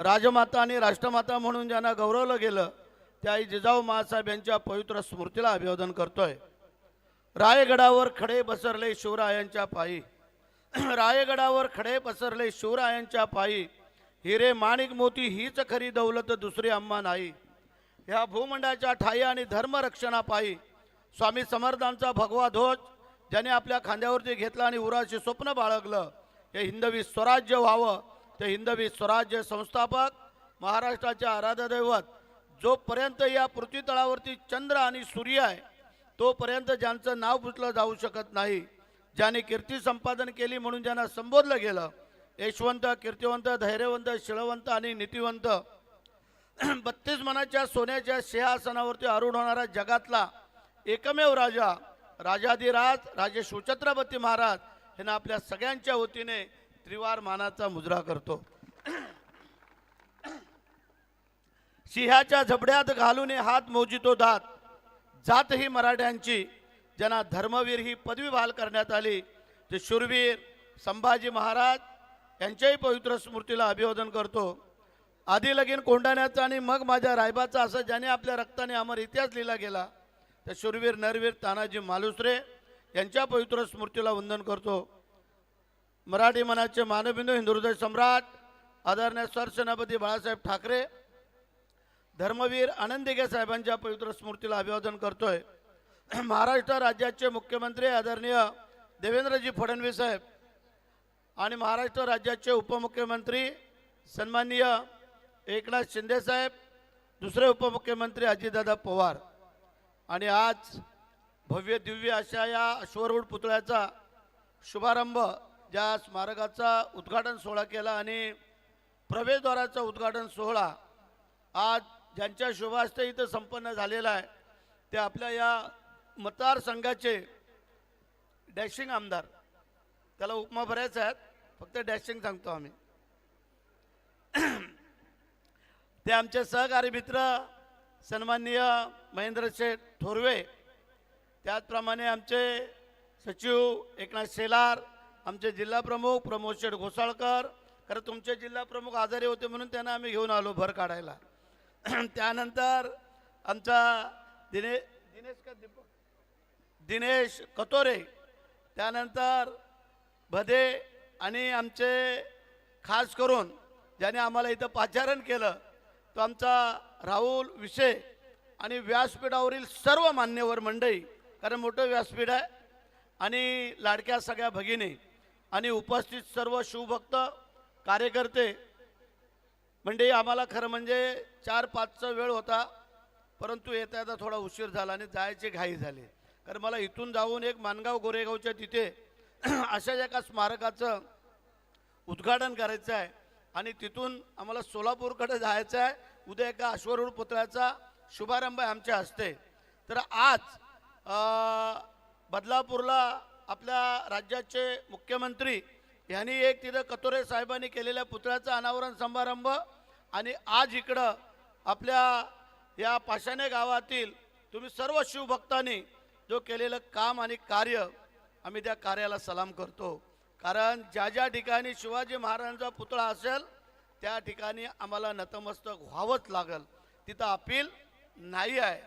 राजमाता आणि राष्ट्रमाता म्हणून ज्यांना गौरवलं गेलं त्या आई जिजाऊ मासाहेब यांच्या पवित्र स्मृतीला अभिवादन करतोय. रायगडावर खडे बसरले शिवरायांच्या पायी. रायगडावर खडे पसरले शिवरायांच्या पायी. हिरे माणिक मोती हीच खरी दौलत दुसरी अम्मा नाही. ह्या भूमंडाच्या ठाई आणि धर्मरक्षणापायी स्वामी समर्थांचा भगवा ध्वज ज्याने आपल्या खांद्यावरती घेतला आणि उराचे स्वप्न बाळगलं. हे हिंदवी स्वराज्य व्हावं ते हिंदवी स्वराज्य संस्थापक महाराष्ट्राचे आराधादैवत जोपर्यंत या पृथ्वी तळावरती चंद्र आणि सूर्य आहे तोपर्यंत ज्यांचं नाव पुसलं जाऊ शकत नाही. ज्याने कीर्ती संपादन केली म्हणून ज्यांना संबोधलं गेलं यशवंत कीर्तिवंत धैर्यवंत शिळवंत आणि नीतिवंत. बत्तीस मनाच्या सोन्याच्या सिंहासनावरती आरूढ होणारा जगातला एकमेव राजा राजाधिराज राजे शिवछत्रपती महाराज यांना आपल्या सगळ्यांच्या वतीने त्रिवार मानाचा मुजरा करतो. सिंहाच्या झबड्यात घालून हात मोजितो दात. जात ही मराठ्यांची ज्यांना धर्मवीर ही पदवी बहाल करण्यात आली ते शूरवीर संभाजी महाराज यांच्याही पवित्र स्मृतीला अभिवादन करतो. आधी लगीन कोंडाण्याचा आणि मग माझ्या रायबाचा असं ज्याने आपल्या रक्ताने अमर इतिहास लिहिला गेला त्या शूरवीर नरवीर तानाजी मालुसरे यांच्या पवित्र स्मृतीला वंदन करतो. मराठी मनाचे मानबिंदू हिंदुहृदय सम्राट आदरणीय सरसेनापती बाळासाहेब ठाकरे धर्मवीर आनंदिगे साहेबांच्या पवित्र स्मृतीला अभिवादन करतोय. महाराष्ट्र राज्याचे मुख्यमंत्री आदरणीय देवेंद्रजी फडणवीस साहेब आणि महाराष्ट्र राज्याचे उपमुख्यमंत्री सन्माननीय एकनाथ शिंदे साहेब दुसरे उपमुख्यमंत्री अजितदादा पवार. आणि आज भव्य दिव्य अशा या अश्वरूढ पुतळ्याचा शुभारंभ ज्या स्मारकाचा उद्घाटन सोहळा केला आणि प्रवेशद्वाराचा उद्घाटन सोहळा आज ज्यांच्या शुभास्ते इथं संपन्न झालेला आहे ते आपल्या या मतदारसंघाचे डॅशिंग आमदार. त्याला उपमा बऱ्याच आहेत फक्त डॅशिंग सांगतो आम्ही. ते आमचे सहकारी मित्र सन्माननीय महेंद्र शेठ थोरवे त्याचप्रमाणे आमचे सचिव एकनाथ शेलार आमचे जिल्हा प्रमुख प्रमोद शेठ घोसाळकर खरं तुमचे जिल्हा प्रमुख आजारी होते म्हणून त्यांना आम्ही घेऊन आलो भर काढायला. त्यानंतर आमचा दिने दिनेश का दीपक? दिनेश कतोरे. त्यानंतर भदे आणि आमचे खास करून ज्याने आम्हाला इथं पाचारण केलं तो आमचा राहुल विषय आणि व्यासपीठावरील सर्व मान्यवर मंडळी कारण मोठं व्यासपीठ आहे आणि लाडक्या सगळ्या भगिनी आणि उपस्थित सर्व शिवभक्त कार्यकर्ते म्हणजे आम्हाला खरं म्हणजे चार पाचचा वेळ होता परंतु येता येता थोडा उशीर झाला आणि जायची घाई झाली. कारण मला इथून जाऊन एक मानगाव गोरेगावच्या तिथे अशाच एका स्मारकाचं उद्घाटन करायचं आहे आणि तिथून आम्हाला सोलापूरकडे जायचं आहे. उद्या एका अश्वरूढ पुतळ्याचा शुभारंभ आमच्या हस्ते. तर आज बदलापूरला आपल्या राज्याचे मुख्यमंत्री यांनी एक तिथं कतोरे साहेबांनी केलेल्या पुतळ्याचा अनावरण समारंभ आणि आज इकडं आपल्या या पाषाणे गावातील तुम्ही सर्व शिवभक्तांनी जो केलेलं काम आणि कार्य आम्ही त्या कार्याला सलाम करतो. कारण ज्या ज्या ठिकाणी शिवाजी महाराजांचा पुतळा असेल त्या ठिकाणी आम्हाला नतमस्तक व्हावंच लागल. तिथं अपील नाही आहे.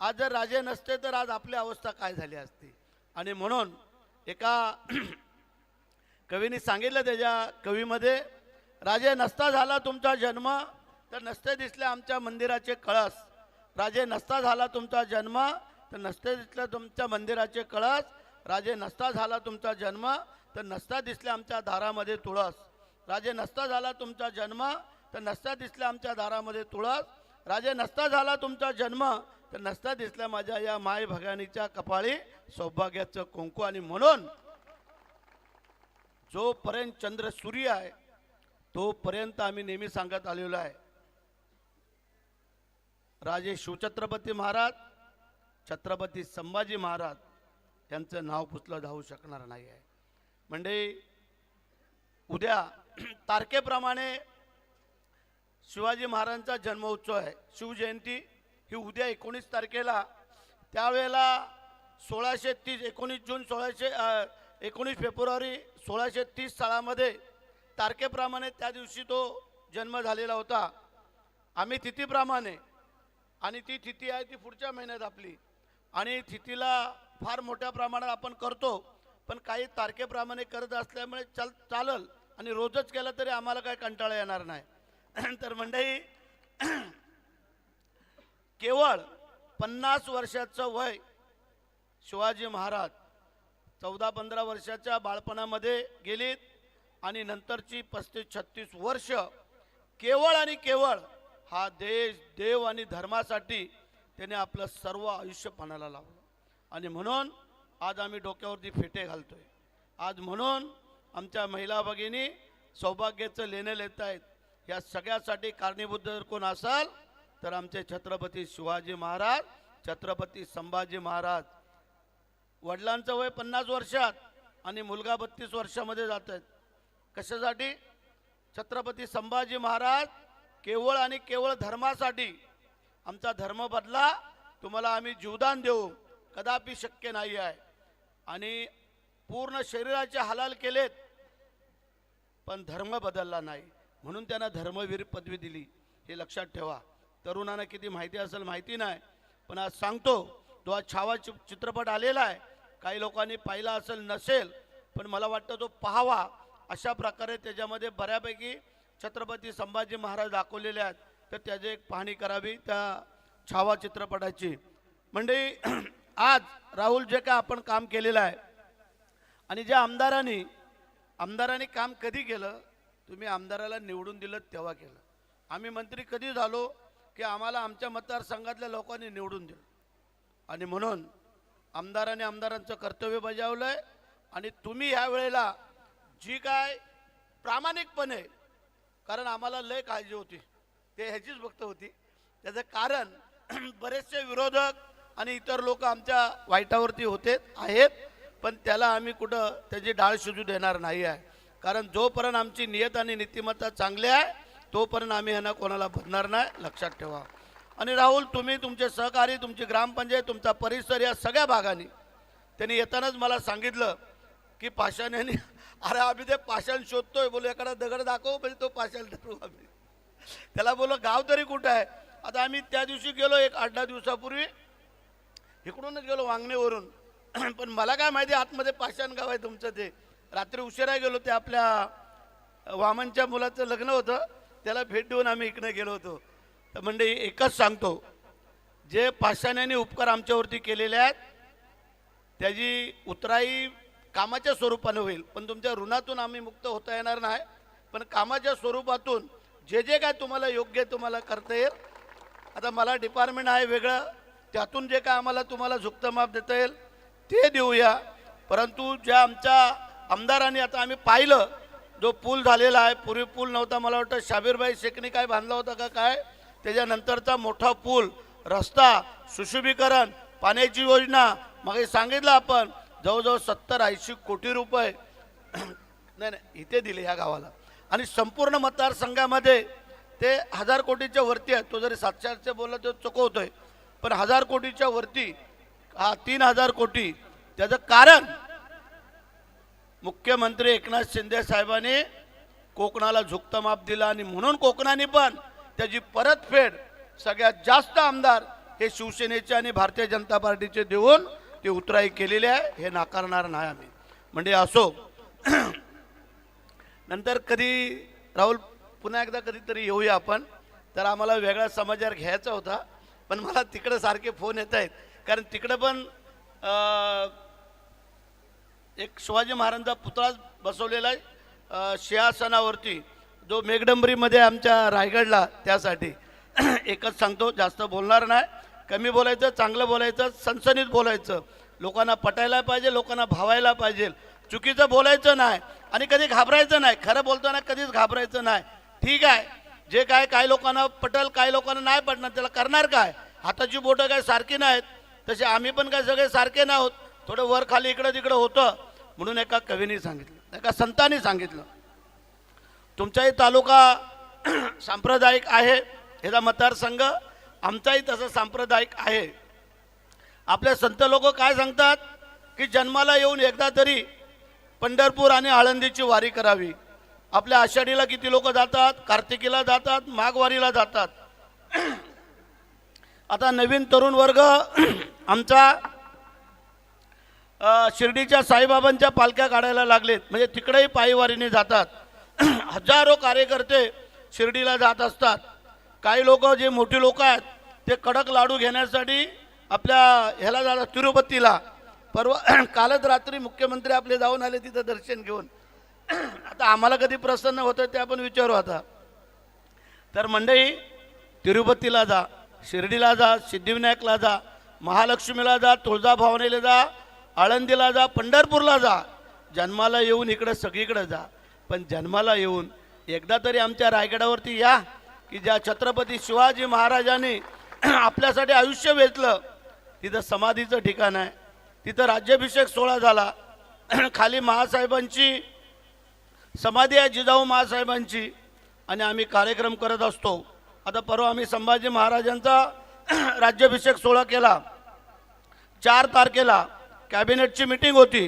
आज जर राजे नसते तर आज आपली अवस्था काय झाली असती? आणि म्हणून एका कवीने सांगितलं त्याच्या कवीमध्ये राजे नसता झाला तुमचा जन्म तर नसते दिसले आमच्या मंदिराचे कळस. राजे नसता झाला तुमचा जन्म तर नसते दिसले तुमच्या मंदिराचे कळस. राजे नसता झाला तुमचा जन्म तर नसता दिसले आमच्या दारामध्ये तुळस. राजे नसता झाला तुमचा जन्म तर नसता दिसले आमच्या दारामध्ये तुळस. राजे नसता झाला तुमचा जन्म तर नसता दिसल्या माझ्या या माय भगानीच्या कपाळी सौभाग्याचं कुंकू. आणि म्हणून जोपर्यंत चंद्र सूर्य आहे तोपर्यंत आम्ही नेहमी सांगत आलेलो आहे. राजे शिवछत्रपती महाराज छत्रपती संभाजी महाराज यांचं नाव पुसलं जाऊ शकणार नाही आहे. म्हणजे उद्या तारखेप्रमाणे शिवाजी महाराजांचा जन्मोत्सव आहे. शिवजयंती ही उद्या एकोणीस तारखेला त्यावेळेला सोळाशे तीस एकोणीस जून सोळाशे एकोणीस फेब्रुवारी सोळाशे तीस सालामध्ये तारखेप्रमाणे त्या दिवशी तो जन्म झालेला होता. आम्ही तिथीप्रमाणे आणि ती तिथी आहे ती पुढच्या महिन्यात आपली. आणि तिथीला फार मोठ्या प्रमाणात आपण करतो पण काही तारखेप्रमाणे करत असल्यामुळे चाल चालल. आणि रोजच केलं तरी आम्हाला काय कंटाळा येणार नाही. तर मंडळी केवळ पन्नास वर्षाचं वय शिवाजी महाराज चौदा पंधरा वर्षाच्या बाळपणामध्ये गेलीत आणि नंतरची पस्तीस छत्तीस वर्ष केवळ आणि केवळ हा देश देव आणि धर्मासाठी त्याने आपलं सर्व आयुष्य पणाला लावलं. आणि म्हणून आज आम्ही डोक्यावरती फेटे घालतोय. आज म्हणून आमच्या महिला भगिनी सौभाग्याचं लेणं लेत आहेत या सगळ्यासाठी कारणीभूत जर कोण असाल तर आमचे छत्रपती शिवाजी महाराज छत्रपती संभाजी महाराज. वडिलांचं वय पन्नास वर्षात आणि मुलगा बत्तीस वर्षामध्ये जात आहेत. कशासाठी? छत्रपती संभाजी महाराज केवळ आणि केवळ धर्मासाठी. आमचा धर्म बदला तुम्हाला आम्ही जीवदान देऊ. कदापि शक्य नाही आहे. आणि पूर्ण शरीराचे हालाल केलेत पण धर्म बदलला नाही. म्हणून त्यांना धर्मवीर पदवी दिली. हे लक्षात ठेवा. तरुणांना किती माहिती असेल माहिती नाही. पण आज सांगतो तो आज छावा चि- चित्रपट आलेला आहे. काही लोकांनी पाहिला असेल नसेल पण मला वाटतं तो पाहावा. अशा प्रकारे त्याच्यामध्ये बऱ्यापैकी छत्रपती संभाजी महाराज दाखवलेले आहेत. तर त्याची एक पाहणी करावी त्या छावा चित्रपटाची. म्हणजे आज राहुल जे काय आपण काम केलेलं आहे आणि ज्या आमदारांनी आमदारांनी काम कधी केलं तुम्ही आमदाराला निवडून दिलं तेव्हा केलं. आम्ही मंत्री कधी झालो की आम्हाला आमच्या मतदारसंघातल्या लोकांनी निवडून दिलं. आणि म्हणून आमदारांनी आमदारांचं कर्तव्य बजावलं आहे आणि तुम्ही ह्या वेळेला जी काय प्रामाणिकपणे कारण आम्हाला लय काळजी होती ते ह्याचीच फक्त होती. त्याचं कारण बरेचसे विरोधक आणि इतर लोक आमच्या वाईटावरती होते आहेत. पण त्याला आम्ही कुठं त्याची डाळ शिजू देणार नाही आहे कारण जोपर्यंत आमची नियत आणि नीतिमत्ता चांगली आहे तोपर्यंत आम्ही ह्यांना कोणाला बदणार नाही लक्षात ठेवा. आणि राहुल तुम्ही तुमचे सहकारी तुमची ग्रामपंचायत तुमचा परिसर या सगळ्या भागाने. त्यांनी येतानाच मला सांगितलं की पाषाण्याने अरे आम्ही ते पाषाण शोधतोय बोलू एखादा दगड दाखव म्हणजे तो पाषाण धरू आम्ही. त्याला बोललो गाव तरी कुठं आहे? आता आम्ही त्या दिवशी गेलो एक आठ दहा दिवसापूर्वी. इकडूनच गेलो वांगणेवरून. पण मला काय माहिती आतमध्ये पाषाण गाव आहे तुमचं ते. रात्री उशिरा गेलो ते आपल्या वामनच्या मुलाचं लग्न होतं. त्याला भेट देऊन आम्ही इकडे गेलो होतो. तर म्हणजे एकच सांगतो. जे पाषाण्याने उपकार आमच्यावरती केलेले आहेत त्याची उतराई कामाच्या स्वरूपाने होईल. पण तुमच्या ऋणातून आम्ही मुक्त होता येणार नाही. पण कामाच्या स्वरूपातून जे जे काय तुम्हाला योग्य तुम्हाला करता येईल. आता मला डिपार्टमेंट आहे वेगळं. त्यातून जे काय आम्हाला तुम्हाला झुकतं माप देता येईल ते देऊया. परंतु ज्या आमच्या आमदारांनी आता आम्ही पाहिलं जो पूल झालेला आहे पूर्वी पूल नव्हता. मला वाटतं शाबीरबाई शेखनी काय बांधला होता का काय? त्याच्यानंतरचा मोठा पूल रस्ता सुशोभीकरण पाण्याची योजना. मग सांगितलं आपण जवळजवळ सत्तर ऐंशी कोटी रुपये. नाही नाही इथे दिले ह्या गावाला. आणि संपूर्ण मतदारसंघामध्ये ते हजार कोटीच्या वरती आहे. तो जरी सातशे आठशे बोलला तो चुकवतोय. पण हजार कोटीच्या वरती हा तीन हजार कोटी त्याचं कारण मुख्यमंत्री एकनाथ शिंदे साहेबांनी कोकणाला झुकतं माप दिला आणि म्हणून कोकणाने पण त्याची परतफेड सगळ्यात जास्त आमदार हे शिवसेनेचे आणि भारतीय जनता पार्टीचे देऊन ते उतराई केलेली आहे हे नाकारणार नाही आम्ही. म्हणजे असो नंतर कधी राहुल पुन्हा एकदा कधीतरी येऊया आपण. तर आम्हाला वेगळा समाचार घ्यायचा होता पण मला तिकडं सारखे फोन येत आहेत कारण तिकडं पण एक शिवाजी महाराजांचा पुतळा बसवलेला आहे. सिंहासनावरती. जो मेघडंबरीमध्ये आमच्या रायगडला त्यासाठी. एकच सांगतो जास्त बोलणार नाही. कमी बोलायचं चांगलं बोलायचं सनसनीत बोलायचं. लोकांना पटायला पाहिजे लोकांना भावायला पाहिजे. चुकीचं बोलायचं नाही आणि कधी घाबरायचं नाही. खरं बोलताना कधीच घाबरायचं नाही. ठीक आहे. जे काय काही लोकांना पटल काही लोकांना नाही पटणार त्याला करणार काय? हाताची बोटं काय सारखी नाहीत. तसे आम्ही पण काय सगळे सारखे नाही थोडं वर खाली इकडं तिकडं होतं म्हणून एका कवीने सांगितलं एका संतांनी सांगितलं तुमचाही तालुका सांप्रदायिक आहे ह्याचा मतदारसंघ आमचाही तसं सांप्रदायिक आहे. आपले संत लोक काय सांगतात की जन्माला येऊन एकदा तरी पंढरपूर आणि आळंदीची वारी करावी. आपल्या आषाढीला किती लोक जातात कार्तिकीला जातात माघवारीला जातात. आता नवीन तरुण वर्ग आमचा शिर्डीच्या साईबाबांच्या पालख्या काढायला लागलेत. म्हणजे तिकडेही पायीवारीने जातात. हजारो कार्यकर्ते शिर्डीला जात असतात. काही लोक जे मोठी लोक आहेत ते कडक लाडू घेण्यासाठी आपल्या ह्याला जातात तिरुपतीला. परवा कालच रात्री मुख्यमंत्री आपले जाऊन आले तिथं दर्शन घेऊन. आता आम्हाला कधी प्रसन्न होतं ते आपण विचारू आता. तर मंडळी तिरुपतीला जा शिर्डीला जा सिद्धिविनायकला जा महालक्ष्मीला जा तुळजाभवानीला जा आळंदीला जा पंढरपूरला जा. जन्माला येऊन इकडं सगळीकडं जा. पण जन्माला येऊन एकदा तरी आमच्या रायगडावरती या की ज्या छत्रपती शिवाजी महाराजांनी आपल्यासाठी आयुष्य वेचलं तिथं समाधीचं ठिकाण आहे. तिथं राज्याभिषेक सोहळा झाला. खाली महासाहेबांची समाधी आहे जिजाऊ महासाहेबांची आणि आम्ही कार्यक्रम करत असतो. आता परवा आम्ही संभाजी महाराजांचा राज्याभिषेक सोहळा केला. चार तारखेला कॅबिनेटची मिटिंग होती.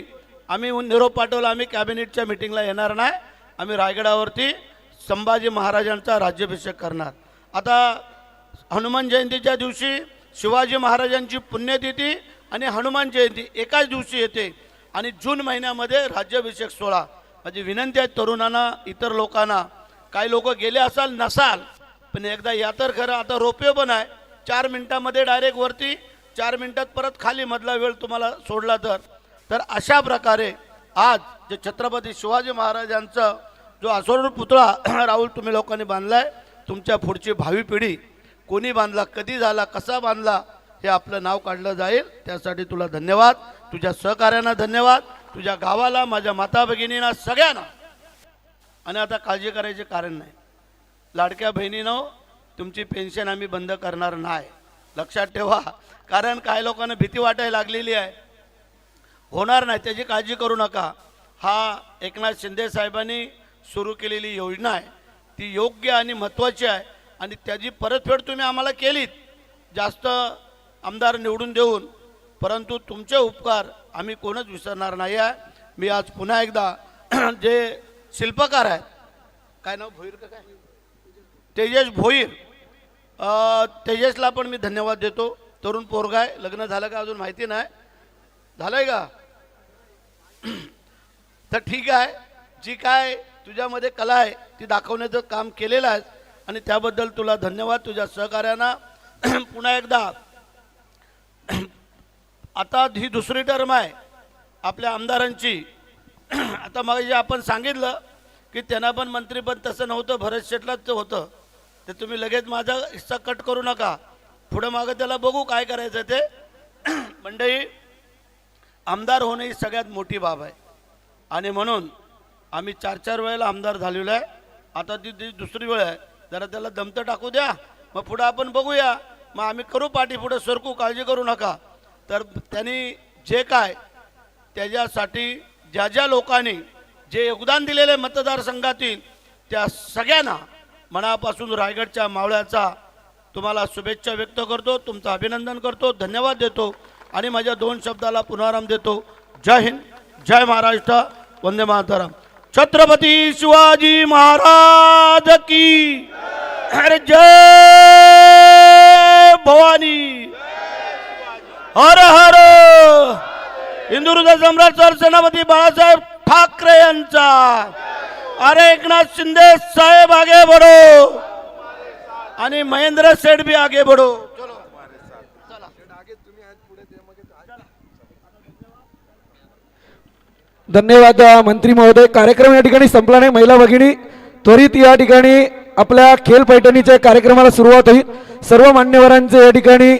आम्ही निरोप पाठवला. आम्ही कॅबिनेटच्या मिटिंगला येणार नाही. आम्ही रायगडावरती संभाजी महाराजांचा राज्याभिषेक करणार. आता हनुमान जयंतीच्या दिवशी शिवाजी महाराजांची पुण्यतिथी आणि हनुमान जयंती एकाच दिवशी येते आणि जून महिन्यामध्ये राज्याभिषेक सोहळा. माझी विनंती आहे तरुणांना इतर लोकांना. काही लोक गेले असाल नसाल पण एकदा या तर खरं आता रोपे पण आहे. चार मिनिटामध्ये डायरेक्ट वरती चार मिनिटात परत खाली मधला वेळ तुम्हाला सोडला तर. तर अशा प्रकारे आज जे छत्रपती शिवाजी महाराजांचा जो आसोड पुतळा राहुल तुम्ही लोकांनी बांधला आहे तुमच्या पुढची भावी पिढी कोणी बांधला कधी झाला कसा बांधला हे आपलं नाव काढलं जाईल. त्यासाठी तुला धन्यवाद. तुझ्या सहकार्यांना धन्यवाद. तुझ्या गावाला माझ्या माता भगिनींना सगळ्यांना. आणि आता काळजी करायचे कारण नाही. लाडक्या बहिणीनं तुमची पेन्शन आम्ही बंद करणार नाही. लक्षात ठेवा कारण काही लोकांना भीती वाटायला लागलेली आहे. होणार नाही त्याची काळजी करू नका. हा एकनाथ शिंदे साहेबांनी सुरू केलेली योजना आहे. ती योग्य आणि महत्त्वाची आहे आणि त्याची परतफेड तुम्ही आम्हाला केलीत. जास्त आमदार निवडून देऊन परंतु तुमचे उपकार आम्ही कोणच विसरणार नाही आहे. मी आज पुन्हा एकदा जे शिल्पकार आहेत काय नाव भोईर का काय? तेजस भोईर. तेजेशला तेजसला पण मी धन्यवाद देतो. तरुण पोरगा आहे. लग्न झालं का अजून माहिती नाही. झालंय का? तर ठीक आहे. जी काय तुझ्यामध्ये कला आहे ती दाखवण्याचं काम केलेलं आहे. आणि त्याबद्दल तुला धन्यवाद. तुझ्या सहकार्यांना पुन्हा एकदा आता ही दुसरी टर्म आहे. आपल्या आमदारांची. आता मग जे आपण सांगितलं की त्यांना पण मंत्रीपद तसं नव्हतं भरत शेटलाच होतं. ते तुम्ही लगेच माझा हिस्सा कट करू नका. पुढं मागं त्याला बघू काय करायचं ते. मंडळी आमदार होणं ही सगळ्यात मोठी बाब आहे. आणि म्हणून आम्ही चार चार वेळेला आमदार झालेलो आहे. आता ती ती दुसरी वेळ आहे. जरा त्याला दमतं टाकू द्या. मग पुढं आपण बघूया. मग आम्ही करू पाठी पुढं सरकू काळजी करू नका. तर त्यांनी जे काय त्याच्यासाठी ज्या ज्या लोकांनी जे योगदान दिलेले मतदारसंघातील त्या सगळ्यांना मनापासून रायगडच्या मावळ्याचा तुम्हाला शुभेच्छा व्यक्त करतो तुमचं अभिनंदन करतो धन्यवाद देतो आणि माझ्या दोन शब्दाला पुनाराम देतो. जय हिंद जय महाराष्ट्र वंदे मातरम. छत्रपती शिवाजी महाराज की अरे जय भवानी. हर हर. हिंदुहृदय सम्राट सरसेनापती बाळासाहेब ठाकरे यांचा. अरे एकनाथ शिंदे साहेब आगे बरो आणि महेंद्र सेठ भी आगे बढो. चलो. धन्यवाद मंत्री महोदय. कार्यक्रम या ठिकाणी संपला नाही. महिला भगिनी त्वरित या ठिकाणी आपल्या खेल पैठणीच्या कार्यक्रमाला सुरुवात होईल. सर्व मान्यवरांचे या ठिकाणी